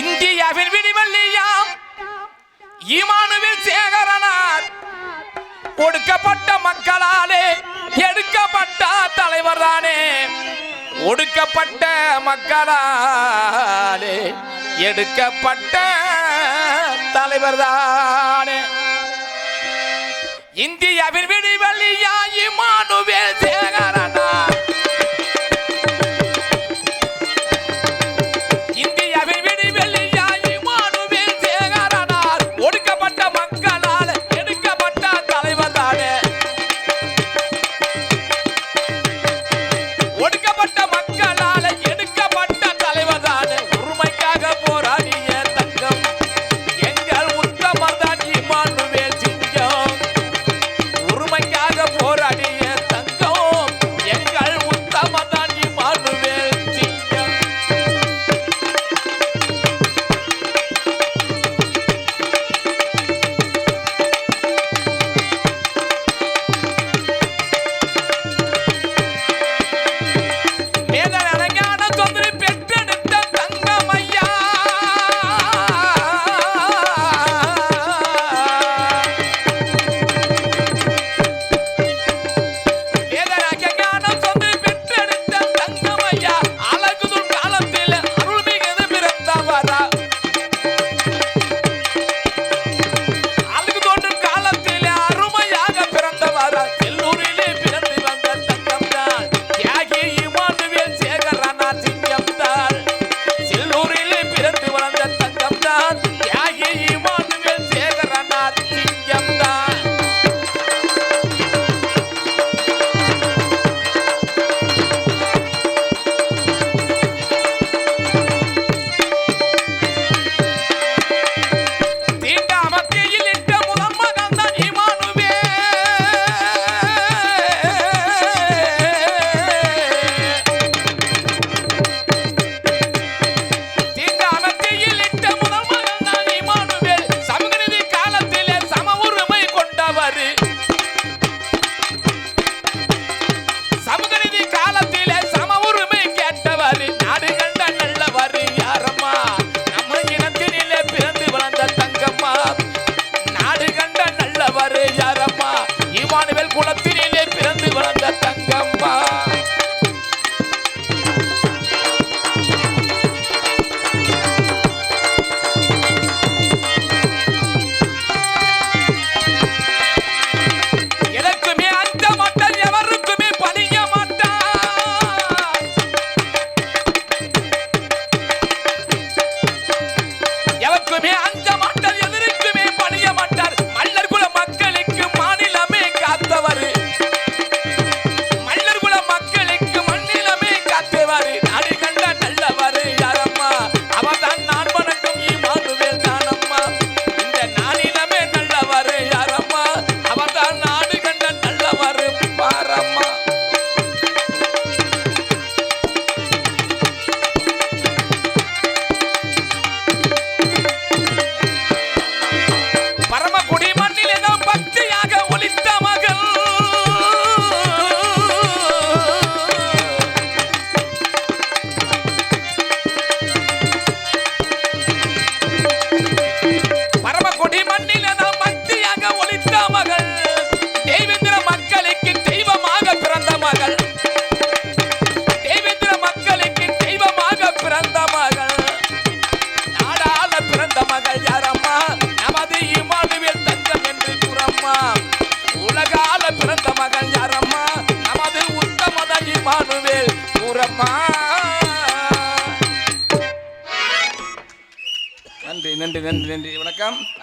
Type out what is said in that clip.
இந்தியாவின் விடிவெள்ளியாம் இமானுவில் சேகரனார். ஒடுக்கப்பட்ட மக்களாலே எடுக்கப்பட்ட தலைவர் தானே ஒடுக்கப்பட்ட மக்களாலே எடுக்கப்பட்ட தலைவர் தானே இந்தியாவின் விடிவெளியாயி ஒடுக்கப்பட்ட நன்றி நன்றி நன்றி. வணக்கம்.